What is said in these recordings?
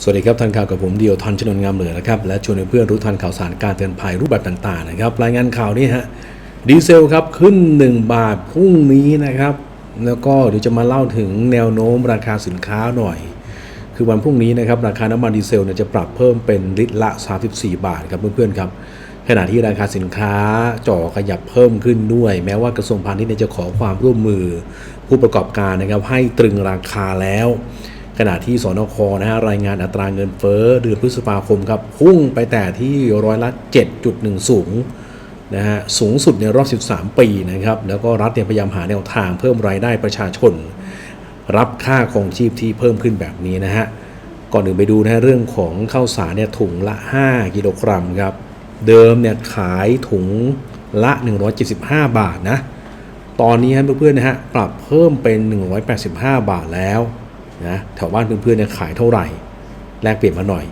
สวัสดีครับทันข่าวกับผมเดียวทันชนนงามเหลือนะครับและชวนเพื่อนรู้ทันข่าวสารการเตือนภัยรูปแบบต่างๆนะครับรายงานข่าวนี้ฮะดีเซลครับขึ้น 1 บาทพรุ่งนี้นะครับ แล้วก็เดี๋ยวจะมาเล่าถึงแนวโน้มราคาสินค้าหน่อย คือวันพรุ่งนี้นะครับราคาน้ำมันดีเซลเนี่ยจะปรับเพิ่มเป็นลิตรละ 34 บาทครับเพื่อนๆครับขณะที่ราคาสินค้าจ่อขยับเพิ่มขึ้นด้วย แม้ว่ากระทรวงพาณิชย์จะขอความร่วมมือผู้ประกอบการนะครับให้ตรึงราคาแล้ว ขณะที่สนคนะฮะรายงานอัตราเงินเฟ้อเดือนพฤษภาคมครับพุ่งไปแต่ที่ร้อยละ 7.1 สูงนะฮะสูงสุดในรอบ 13 ปีนะครับแล้วก็รัฐเนี่ยพยายามหาแนวทางเพิ่มรายได้ประชาชน รับค่าครองชีพที่เพิ่มขึ้นแบบนี้นะฮะก่อนอื่นไปดูนะฮะเรื่องของข้าวสารเนี่ยถุงละ 5 กิโลกรัมครับเดิมเนี่ยขายถุงละ 175 บาทนะตอนนี้ฮะเพื่อนๆนะฮะปรับเพิ่มเป็น 185 บาทแล้ว นะแถวบ้านเพื่อนๆเนี่ยขายเท่าไหร่ แลกเปลี่ยนมาหน่อย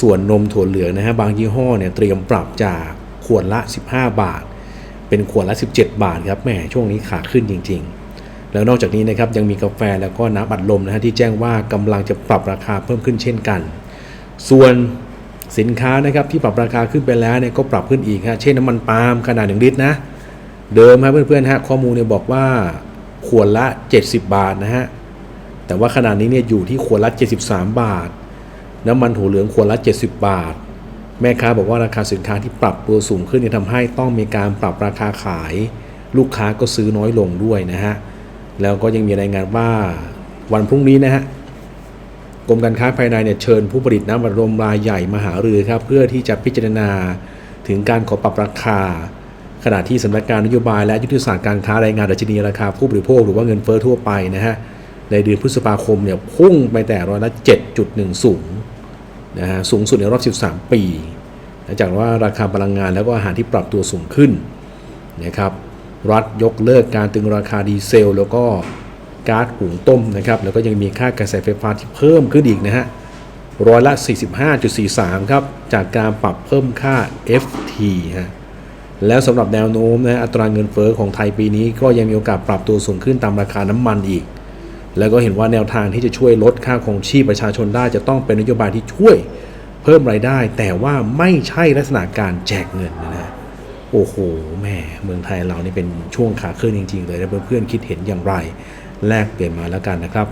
ส่วนนมถั่วเหลืองนะฮะบางยี่ห้อเนี่ยเตรียมปรับจากขวดละ 15 บาท เป็นขวดละ 17 บาทครับแหมช่วงนี้ขาขึ้นจริง ๆ แล้วนอกจากนี้นะครับยังมีกาแฟแล้วก็น้ำอัดลมนะฮะที่แจ้งว่ากำลังจะปรับราคาเพิ่มขึ้นเช่นกัน ส่วนสินค้านะครับที่ปรับราคาขึ้นไปแล้วเนี่ยก็ปรับขึ้นอีกฮะเช่นน้ำมันปาล์มขนาด1ลิตรนะเดิมครับเพื่อนๆฮะข้อมูลเนี่ยบอกว่าขวดละ 70 บาทนะฮะ แต่ว่าขนาดนี้เนี่ยอยู่ที่ขวดละ 73 บาท น้ำมันถั่วเหลืองขวดละ 70 บาท แม่ค้าบอกว่าราคาสินค้าที่ปรับตัวสูงขึ้นเนี่ยทำให้ต้องมีการปรับราคาขาย ลูกค้าก็ซื้อน้อยลงด้วยนะฮะ แล้วก็ยังมีรายงานว่าวันพรุ่งนี้นะฮะกรมการค้าภายในเนี่ยเชิญผู้ผลิตน้ำอัดลมรายใหญ่มาหารือครับเพื่อที่จะพิจารณาถึงการขอปรับราคา ขณะที่สำนักงานนโยบายและยุทธศาสตร์การค้ารายงานดัชนีราคาผู้บริโภคหรือว่าเงินเฟ้อทั่วไปนะฮะ ในเดือนพฤษภาคมเนี่ยพุ่งไปแต่ร้อยละ 7.10นะฮะสูงสุดในรอบ 13 ปีหลังจากว่าราคาพลังงานแล้วก็อาหารที่ปรับตัวสูงขึ้นนะครับรัฐยกเลิกการตึงราคาดีเซล แล้วก็ก๊าซหุงต้มนะครับแล้วก็ยังมีค่ากระแสไฟฟ้าที่เพิ่มขึ้นอีกนะฮะร้อยละ 45.43 ครับ จากการปรับเพิ่มค่า FT ฮะแล้วสำหรับแนวโน้มนะอัตราเงินเฟอ้อของไทยปีนี้ก็ยังมีโอกาสปรับตัวสูงขึ้นตามราคาน้ำมันอีก แล้วก็เห็นว่าแนวทางที่จะช่วยลดค่าครองชีพประชาชนได้จะต้องเป็นนโยบายที่ช่วยเพิ่มรายได้ แต่ว่าไม่ใช่ลักษณะการแจกเงินนะฮะโอ้โหแม่เมืองไทยเรานี่เป็นช่วงขาขึ้นจริง ๆ เลยนะเพื่อนๆคิดเห็นอย่างไร แลกเปลี่ยนมาแล้วกันนะครับ